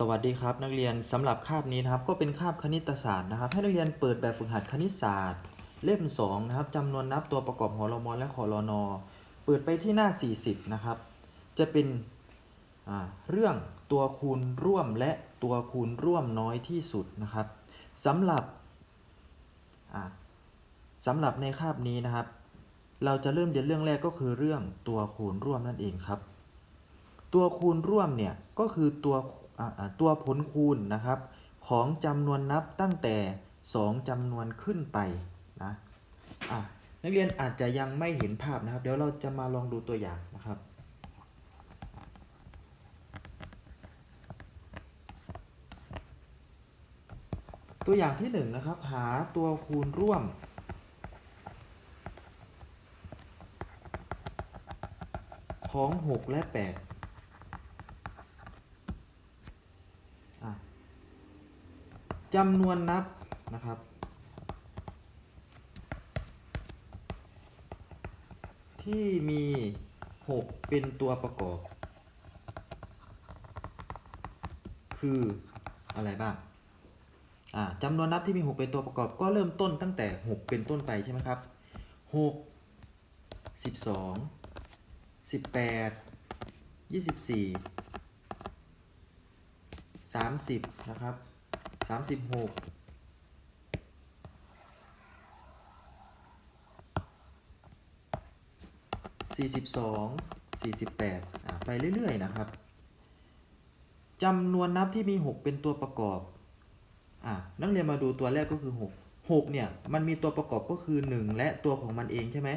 สวัสดีครับ นักเรียนสำหรับคาบนี้นะครับก็เป็นคาบคณิตศาสตร์นะครับ ให้นักเรียนเปิดแบบฝึกหัดคณิตศาสตร์ เล่ม2นะครับจำนวนนับตัวประกอบหอรมอและขอรอนอเปิดไปที่หน้า 40นะครับจะเป็นเรื่องตัวคูณร่วมและตัวคูณร่วมน้อยที่สุดนะครับสำหรับอ่าสำหรับในคาบนี้นะครับ เราจะเริ่มเรียนเรื่องแรกก็คือเรื่องตัวคูณร่วมนั่นเองครับ ตัวคูณร่วมเนี่ยก็คือตัว ตัวผลคูณนะครับของจำนวนนับตั้งแต่ 2จำนวนขึ้นไปนะะนักเรียนอาจจะยังไม่เห็นภาพนะครับ เดี๋ยวเราจะมาลองดูตัวอย่างนะครับตัวอย่างที่หนึ่งนะครับ หาตัวคูณร่วม ของ 6 และ 8อะ จำนวนนับนะครับ ที่มี 6 เป็นตัวประกอบ คืออะไรบ้างอ่าจำนวนนับที่มี 6 เป็นตัวประกอบก็เริ่มต้นตั้งแต่ 6 เป็นต้นไปใช่ไหมครับ 6 12สิบแปดยี่สิบสี่สามสิบนะครับ สามสิบหกสี่สิบสองสี่สิบแปดไปเรื่อย ๆ นะครับจำนวนนับที่มี 6 เป็นตัวประกอบอะนักเรียนมาดูตัวแรกก็คือ 6 6เนี่ยมันมีตัวประกอบก็คือ 1 และตัวของมันเองใช่ไหม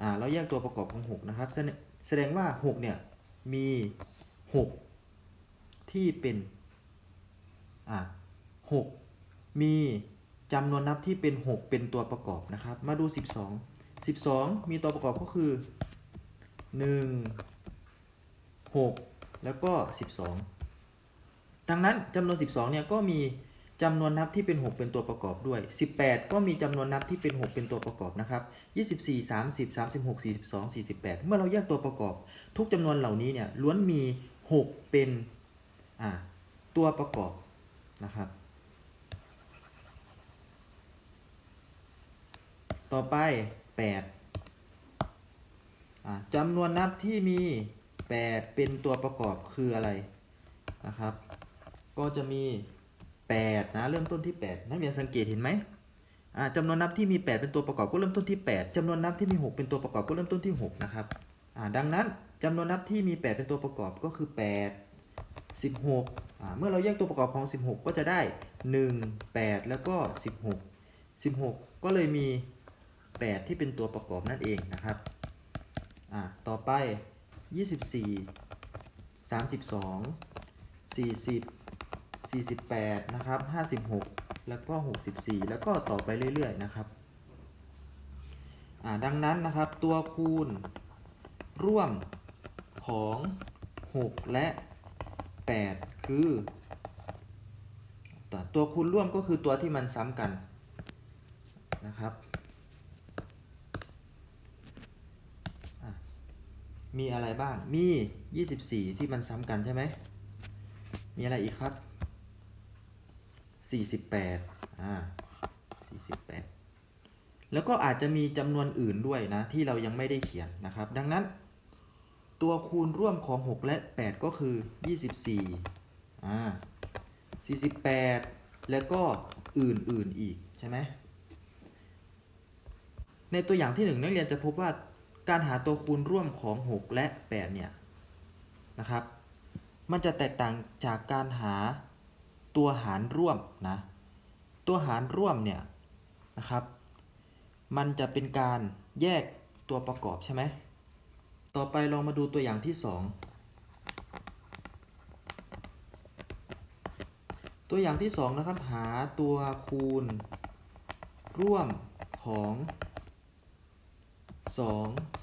อ่าเราแยกตัวประกอบของ 6 นะครับ แสดงแสดงว่า 6 เนี่ยมี 6 ที่เป็นอ่า 6 มีจำนวนนับที่เป็น 6 เป็นตัวประกอบนะครับ มาดู 12 12 มีตัวประกอบก็คือ 1 6 แล้วก็ 12 ดังนั้นจำนวน 12 เนี่ยก็มีจำนวนนับที่เป็น 6 เป็นตัวประกอบด้วย 18 ก็มีจำนวนนับที่เป็น 6 เป็นตัวประกอบนะครับ24 30 36 42 48 เมื่อเราแยกตัวประกอบ ทุกจำนวนเหล่านี้เนี่ยล้วนมี 6 เป็นตัวประกอบนะครับ ต่อไป8อ่าจำนวนนับที่มี8เป็นตัวประกอบคืออะไรนะครับ ก็จะมี8นะเริ่มต้นที่8นักเรียนสังเกตเห็นไหมจำนวนนับที่มี 8 เป็นตัวประกอบก็เริ่มต้นที่ 8จำนวนนับที่มี 6 เป็นตัวประกอบก็เริ่มต้นที่ 6 นะครับดังนั้นจำนวนนับที่มี 8 เป็นตัวประกอบก็คือ 8 16เมื่อเราแยกตัวประกอบของ 16 ก็จะได้ 1 8 แล้วก็ 16 16 ก็เลยมี 8 ที่เป็นตัวประกอบนั่นเองนะครับ อ่า ต่อไป 24 32 40 48 นะครับ 56 แล้วก็ 64 แล้วก็ต่อไปเรื่อยๆนะครับ อ่า ดังนั้นนะครับ ตัวคูณร่วมของ 6 และ 8 คือ ตัวตัวคูณร่วมก็คือตัวที่มันซ้ำกันนะครับอะ มีอะไรบ้าง มี 24 ที่มันซ้ำกันใช่ไหม มีอะไรอีกครับ 48 อ่า 48 แล้วก็อาจจะมีจำนวนอื่นด้วยนะ ที่เรายังไม่ได้เขียนนะครับ ดังนั้น ตัวคูณร่วมของ 6 และ 8 ก็คือ 24 อ่า 48 แล้วก็อื่นๆอีกใช่ไหมในตัวอย่างที่ 1 นักเรียนจะพบว่า การหาตัวคูณร่วมของ 6 และ 8 เนี่ยนะครับ มันจะแตกต่างจากการหาตัวหารร่วมนะ ตัวหารร่วมเนี่ยนะครับ มันจะเป็นการแยกตัวประกอบใช่ไหม ต่อไปลองมาดูตัวอย่างที่ 2 ตัวอย่างที่ 2 นะครับ หาตัวคูณร่วมของ 2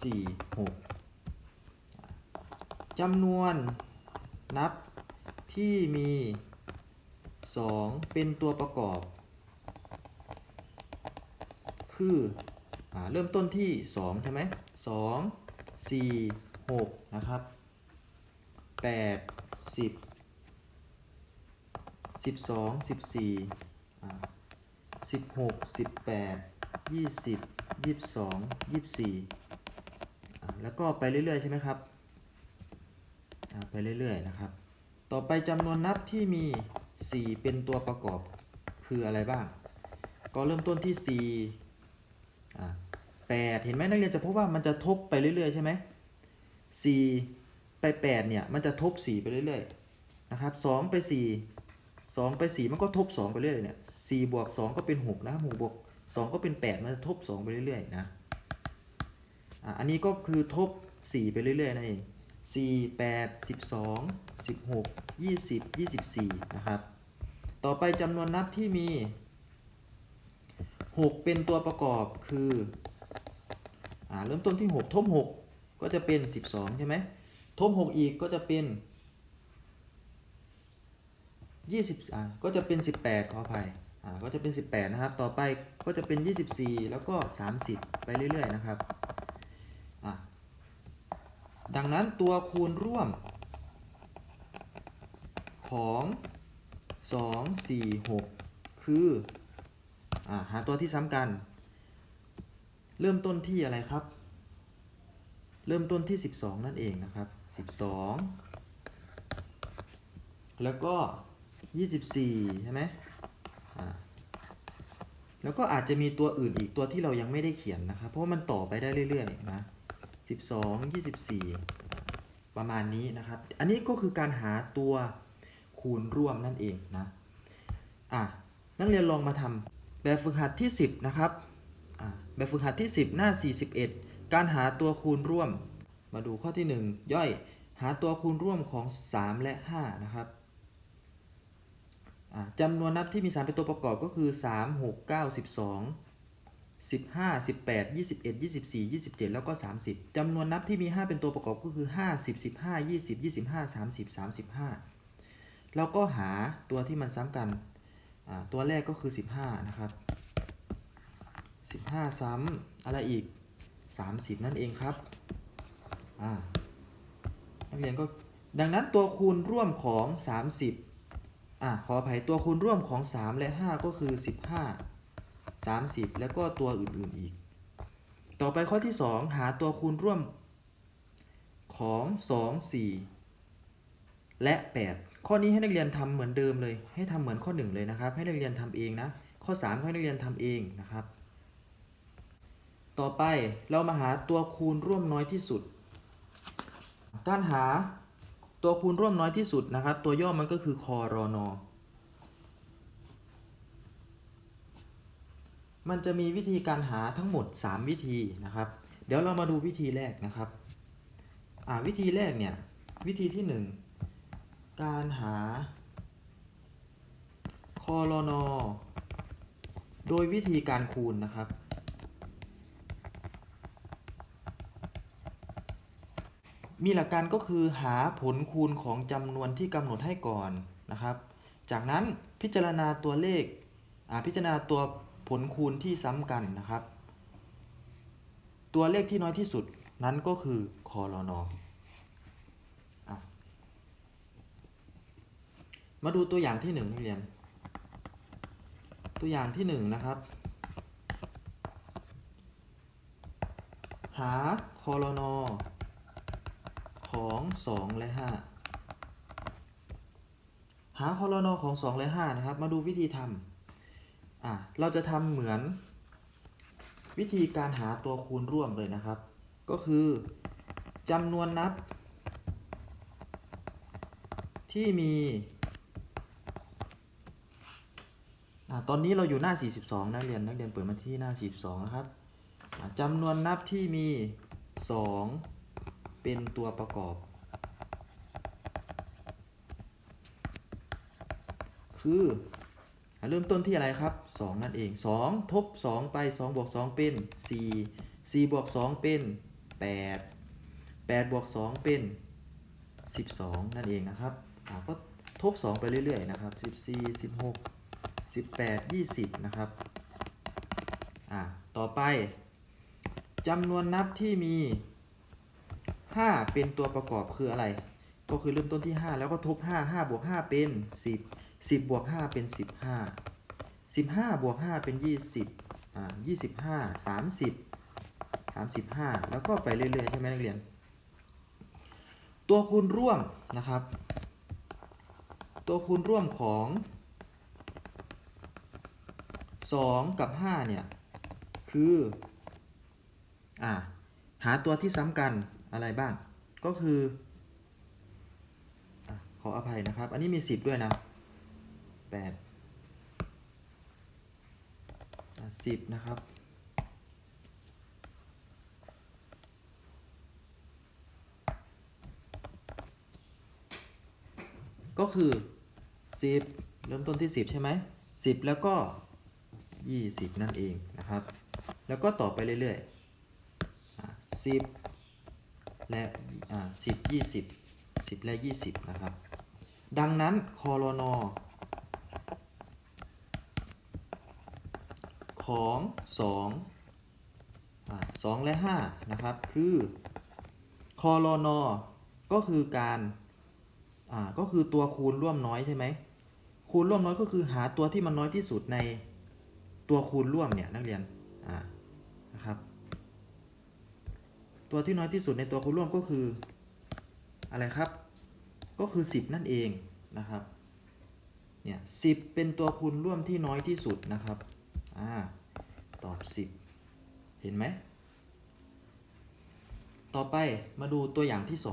4 6จำนวนนับที่มี 2 เป็นตัวประกอบ คืออเริ่มต้นที่ 2 ใช่ไหม2 4 6นะครับ8 10 12 14 16 18 20 ยี่สิบสองยี่สิบสี่อ่าแล้วก็ไปเรื่อยๆใช่ไหมครับอ่าไปเรื่อยๆนะครับ ต่อไปจำนวนนับที่มี 4 เป็นตัวประกอบคืออะไรบ้าง ก็เริ่มต้นที่4อ่า8เห็นไหมนักเรียนจะพบว่ามันจะทบไปเรื่อยๆใช่ไหม4ไป 8 เนี่ย มันจะทบ 4 ไปเรื่อยๆนะครับ2ไป 4 2 ไป 4 มันก็ทบ 2 ไปเรื่อยๆเนี่ย4บวก 2 ก็เป็น 6 นะ6บวก 2ก็เป็น8มันจะทบ2ไปเรื่อยๆนะอันนี้ก็คือทบ4ไปเรื่อยๆนั่นเอง4 8 12 16 20 24นะครับ ต่อไปจำนวนนับที่มี6เป็นตัวประกอบคืออ่าเริ่มต้นที่6ทบ6ก็จะเป็น12ใช่ไหมทบ6อีกก็จะเป็น20อ่าก็จะเป็น18ขออภัย อ่าก็จะเป็น 18 นะครับ ต่อไปก็จะเป็น 24 แล้วก็ 30 ไปเรื่อยๆนะครับอ่าดังนั้นตัวคูณร่วมของ 2 4 6 คืออาหาตัวที่ซ้ำกัน เริ่มต้นที่อะไรครับ เริ่มต้นที่ 12 นั่นเองนะครับ 12 แล้วก็ 24 ใช่ไหม แล้วก็อาจจะมีตัวอื่นอีกตัวที่เรายังไม่ได้เขียนนะครับ เพราะมันต่อไปได้เรื่อยๆนะ12 24 ประมาณนี้นะครับ อันนี้ก็คือการหาตัวคูณร่วมนั่นเองนะอะนักเรียนลองมาทำแบบฝึกหัดที่ 10 นะครับอะแบบฝึกหัดที่ 10 หน้า 41 การหาตัวคูณร่วม มาดูข้อที่ 1 ย่อยหาตัวคูณร่วมของ 3 และ 5 นะครับ จำนวนนับที่มี 3 เป็นตัวประกอบก็คือ 3 6 9 12 15 18 21 24 27 แล้วก็ 30จำนวนนับที่มี 5 เป็นตัวประกอบก็คือ 50 15 20 25 30 35 แล้วก็หาตัวที่มันซ้ำกัน ตัวแรกก็คือ 15 นะครับ 15 ซ้ำอะไรอีก 30 นั่นเองครับนักเรียนก็ดังนั้นตัวคูณร่วมของ 30 อ่าขออภัยตัวคูณร่วมของ 3 และ 5 ก็คือ 15 30 แล้วก็ตัวอื่นๆอีก ต่อไปข้อที่ 2 หาตัวคูณร่วมของ 2 4 และ 8 ข้อนี้ให้นักเรียนทำเหมือนเดิมเลย ให้ทำเหมือนข้อ 1 เลยนะครับ ให้นักเรียนทำเองนะ ข้อ 3 ให้นักเรียนทำเองนะครับ ต่อไปเรามาหาตัวคูณร่วมน้อยที่สุดการหา ตัวคูณร่วมน้อยที่สุดนะครับ ตัวย่อมันก็คือคอรอนอมันจะมีวิธีการหาทั้งหมด 3 วิธีนะครับ เดี๋ยวเรามาดูวิธีแรกนะครับอ่าวิธีแรกเนี่ย วิธีที่ 1 การหาคอรนอโดยวิธีการคูณนะครับ มีหลักการก็คือหาผลคูณของจำนวนที่กำหนดให้ก่อนนะครับ จากนั้นพิจารณาตัวเลขอ่าพิจารณาตัวผลคูณที่ซ้ำกันนะครับ ตัวเลขที่น้อยที่สุดนั้นก็คือคอรนอมาดูตัวอย่างที่หนึ่งนักเรียน ตัวอย่างที่หนึ่งนะครับ หาคอรนอ ของ 2 และ 5 หาคอรนอของ 2 และ 5 นะครับ มาดูวิธีทำอะเราจะทำเหมือน วิธีการหาตัวคูณร่วมเลยนะครับ ก็คือจำนวนนับ ที่มีอะตอนนี้เราอยู่หน้า 42 นักเรียนนักเรียนเปิดมาที่หน้า 42 นะครับจำนวนนับที่มี 2 เป็นตัวประกอบ คือเริ่มต้นที่อะไรครับ 2 นั่นเอง 2 ทบ 2 ไป 2 บวก 2 เป็น 4 4 บวก 2 เป็น 8 8 บวก 2 เป็น 12 นั่นเองนะครับก็ทบ 2 ไปเรื่อยๆ นะครับ 14 16 18 20 นะครับอะต่อไปจำนวนนับที่มี 5 เป็นตัวประกอบคืออะไร ก็คือเริ่มต้นที่ 5 แล้วก็ทบ 5 5บวก5เป็น 10 10บวก5เป็น 15 15บวก5เป็น 20อ่า25 30 35 แล้วก็ไปเรื่อยๆ ใช่ไหมนักเรียน ตัวคูณร่วมนะครับ ตัวคูณร่วมของ 2 กับ 5 เนี่ย คือ อ่าหาตัวที่ซ้ำกัน อะไรบ้าง ก็คืออขออภัยนะครับ อันนี้มี 10 ด้วยนะ8 10 นะครับ ก็คือ 10 เริ่มต้นที่ 10 ใช่ไหม10 แล้วก็ 20 นั่นเองนะครับ แล้วก็ต่อไปเรื่อยๆ10 และอ่า10 20 10และ20นะครับ ดังนั้นคอรนอของ2อ่า2และ5นะครับ คือคอรนอก็คือการอ่าก็คือตัวคูณร่วมน้อยใช่ไหมคูณร่วมน้อยก็คือหาตัวที่มันน้อยที่สุดในตัวคูณร่วมเนี่ยนักเรียนอ่า ตัวที่น้อยที่สุดในตัวคูณร่วมก็คือ อะไรครับ ก็คือ 10 นั่นเองนะครับ เนี่ยสิเป็นตัวคูณร่วมที่น้อยที่สุดนะครับ อ่า ตอบ 10 เห็นไหม ต่อไปมาดูตัวอย่างที่ 2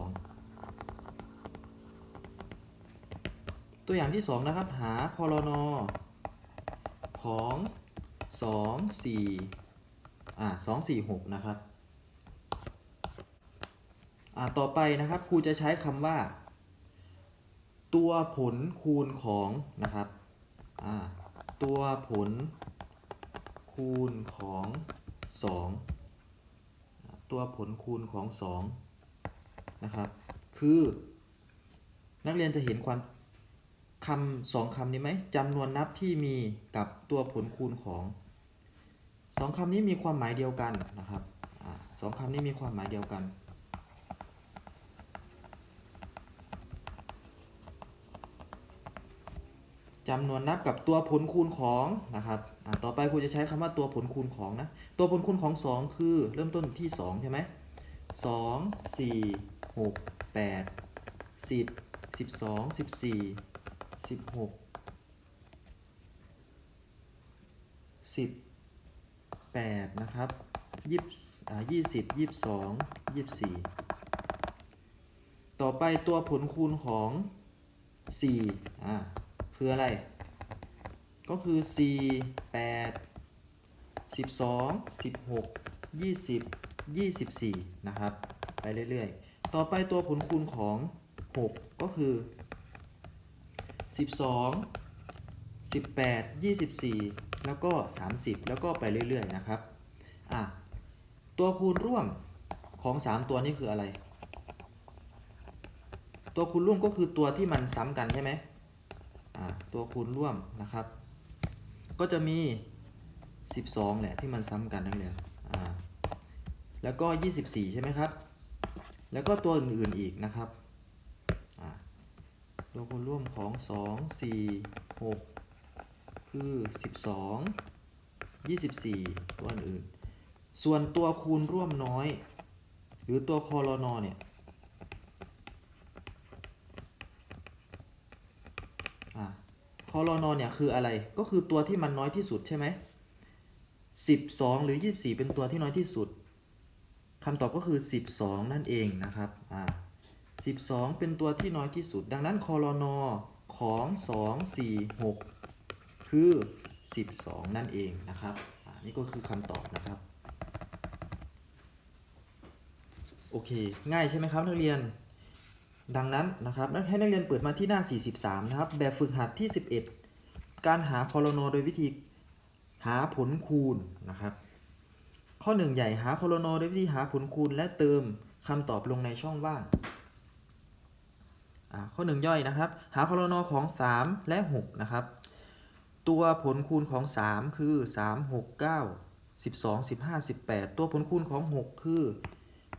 ตัวอย่างที่ 2 นะครับ หาคอรนอของ 2 4อ่า2 4 6 นะครับ ต่อไปนะครับครูจะใช้คำว่า ตัวผลคูณของนะครับตัวผลคูณของ2อ่าตัวผลคูณของ 2 นะครับ คือนักเรียนจะเห็นความคำสองคำนี้ไหมจำนวนนับที่มีกับตัวผลคูณของสองคำนี้มีความหมายเดียวกันนะครับอสองคำนี้มีความหมายเดียวกัน จำนวนนับกับตัวผลคูณของนะครับต่อไปครูจะใช้คำว่าตัวผลคูณของนะ ตัวผลคูณของ 2 คือเริ่มต้นที่ 2 ใช่ไหมสองสี่หกแปดสิบสิบสองสิบสี่สิบหกสิบแปดนะครับยี่สิบยี่สิบยี่สิบสองยี่สิบสี่ต่อไปตัวผลคูณของสี่อ่า คืออะไร ก็คือ 4 8 12 16 20 24 นะครับ ไปเรื่อยๆ ต่อไปตัวผลคูณของ 6 ก็คือ 12 18 24 แล้วก็ 30 แล้วก็ไปเรื่อยๆ นะครับ อะ ตัวคูณร่วมของ 3 ตัวนี้คืออะไร ตัวคูณร่วมก็คือตัวที่มันซ้ำกันใช่ไหม ตัวคูณร่วมนะครับ ก็จะมี 12 แหละที่มันซ้ำกันนั่นเลยอ่าแล้วก็ 24 ใช่ไหมครับ แล้วก็ตัวอื่นๆอีกนะครับอ่าตัวคูณร่วมของ 2 4 6 คือ 12 24 ตัวอื่นๆส่วนตัวคูณร่วมน้อย หรือตัวคอรนอเนี่ย อ่าค อรนอเนี่ยคืออะไร ก็คือตัวที่มันน้อยที่สุดใช่ไหมสิบสองหรือยี่สี่เป็นตัวที่น้อยที่สุดคำตอบก็คือสิบสองนั่นเองนะครับ อ่าสิบสองเป็นตัวที่น้อยที่สุด ดังนั้นคอรนอของสองสี่หกคือสิบสองนั่นเองนะครับ อ่า นี่ก็คือคำตอบนะครับ โอเค ง่ายใช่ไหมครับนักเรียน ดังนั้นนะครับให้นักเรียนเปิดมาที่หน้า 43 นะครับ แบบฝึกหัดที่ 11 การหาคอรนโดยวิธีหาผลคูณนะครับ ข้อ 1 ใหญ่หาคอรนโดยวิธีหาผลคูณ และเติมคำตอบลงในช่องว่างอ่าข้อ 1 ย่อยนะครับ หาคอรนของ 3 และ 6 นะครับ ตัวผลคูณของ 3 คือ 3 6 9 12 15 18 ตัวผลคูณของ 6 คือ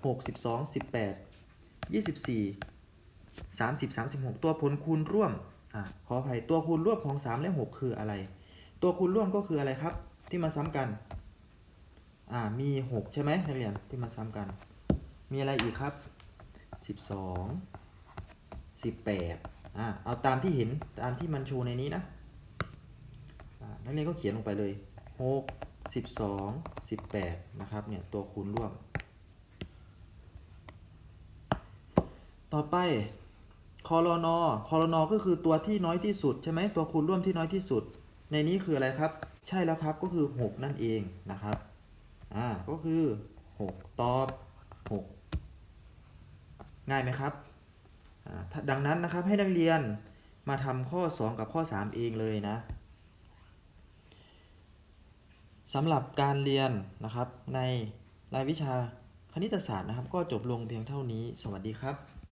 6 12 18 24 30 36 ตัวผลคูณร่วมอ่าขออภัยตัวคูณร่วมของ 3 และ 6 คืออะไร ตัวคูณร่วมก็คืออะไรครับ ที่มาซ้ำกันอ่ามี 6 ใช่ไหมนักเรียนที่มาซ้ำกัน มีอะไรอีกครับ 12 18อ่าเอาตามที่เห็นตามที่มันโชว์ในนี้นะนักเรียนก็เขียนลงไปเลย 6 12 18 นะครับเนี่ยตัวคูณร่วม ต่อไป คอรนอคอรนอก็คือตัวที่น้อยที่สุดใช่ไหมตัวคูณร่วมที่น้อยที่สุด ในนี้คืออะไรครับ ใช่แล้วครับก็คือ 6 นั่นเองนะครับอ่าก็คือ 6 ตอบ 6 ง่ายไหมครับอ่าดังนั้นนะครับให้นักเรียนมาทำข้อ 2 กับข้อ 3 เองเลยนะสำหรับการเรียนนะครับในรายวิชาคณิตศาสตร์นะครับ ก็จบลงเพียงเท่านี้ สวัสดีครับ